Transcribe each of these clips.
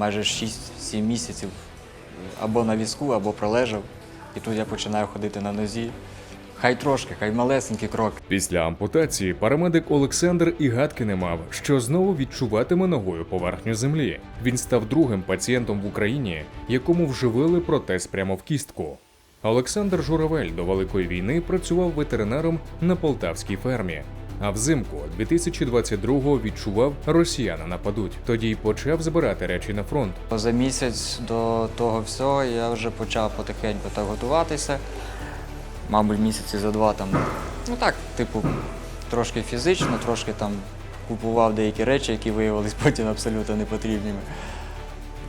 майже 6-7 місяців або на візку, або пролежав. І тут я починаю ходити на нозі. Хай трошки, хай малесенький крок. Після ампутації парамедик Олександр і гадки не мав, що знову відчуватиме ногою поверхню землі. Він став другим пацієнтом в Україні, якому вживили протез прямо в кістку. Олександр Журавель до Великої війни працював ветеринаром на полтавській фермі. А взимку 2022-го відчував, росіяни нападуть. Тоді й почав збирати речі на фронт. За місяць до того всього я вже почав потихеньку так готуватися. Мабуть, місяці за два там. Ну так, типу, трошки фізично, трошки там купував деякі речі, які виявилися потім абсолютно непотрібними.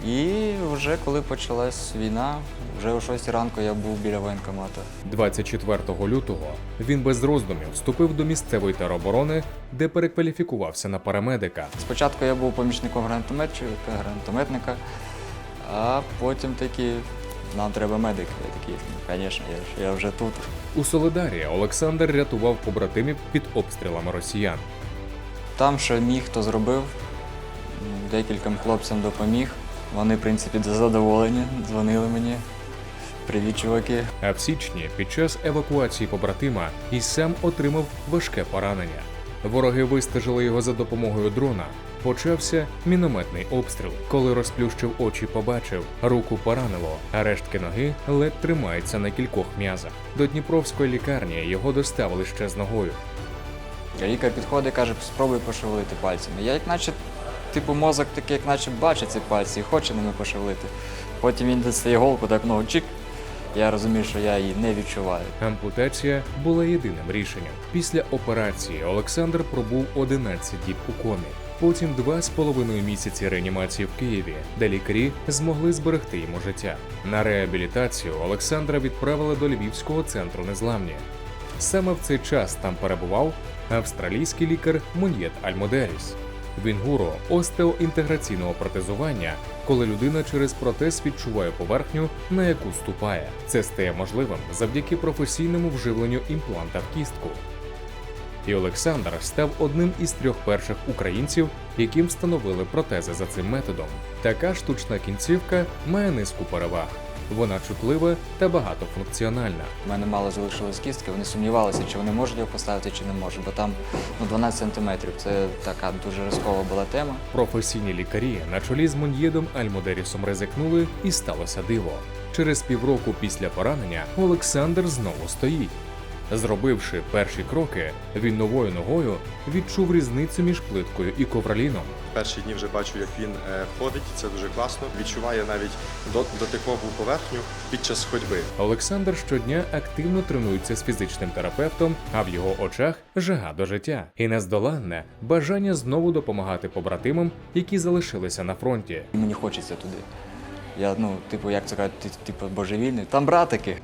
І вже коли почалась війна, вже о 6 ранку я був біля воєнкомату. 24 лютого він без роздумів вступив до місцевої тероборони, де перекваліфікувався на парамедика. Спочатку я був помічником гранатометчика, гранатометника, а потім таки нам треба медик. Я такий, «Ну, звісно, я, я вже тут. У Солидарі Олександр рятував побратимів під обстрілами росіян. Там, що міг, то зробив. Декільком хлопцям допоміг. Вони, в принципі, задоволені, дзвонили мені. Привіт, чуваки. А в січні, під час евакуації побратима, і сам отримав важке поранення. Вороги вистежили його за допомогою дрона. Почався мінометний обстріл. Коли розплющив очі, побачив, руку поранило, а рештки ноги ледь тримаються на кількох м'язах. До Дніпровської лікарні його доставили ще з ногою. Лікар підходить, каже, спробуй пошевелити пальцями. Я як наче, типу, мозок такий, як наче бачить ці пальці і хоче ними пошевелити. Потім він достає голку, так ногу чик. Я розумію, що я її не відчуваю. Ампутація була єдиним рішенням. Після операції Олександр пробув 11 діб у комі. Потім два з половиною місяці реанімації в Києві, де лікарі змогли зберегти йому життя. На реабілітацію Олександра відправили до Львівського центру незламні. Саме в цей час там перебував австралійський лікар Муньєт Альмодеріс. Він гуру остеоінтеграційного протезування, коли людина через протез відчуває поверхню, на яку ступає. Це стає можливим завдяки професійному вживленню імпланта в кістку. І Олександр став одним із трьох перших українців, яким встановили протези за цим методом. Така штучна кінцівка має низку переваг. Вона чутлива та багатофункціональна. У мене мало залишилось кістки, вони сумнівалися, чи вони можуть його поставити, чи не можуть, бо там ну, 12 сантиметрів. Це така дуже ризикова була тема. Професійні лікарі на чолі з Моньєдом Альмодерісом ризикнули, і сталося диво. Через півроку після поранення Олександр знову стоїть. Зробивши перші кроки, він новою ногою відчув різницю між плиткою і ковроліном. Перші дні вже бачу, як він е, ходить, це дуже класно. Відчуває навіть дотикову поверхню під час ходьби. Олександр щодня активно тренується з фізичним терапевтом, а в його очах жага до життя і нездоланне бажання знову допомагати побратимам, які залишилися на фронті. Мені хочеться туди. Я, ну, типу, як це кажуть, типу, божевільний. Там братики.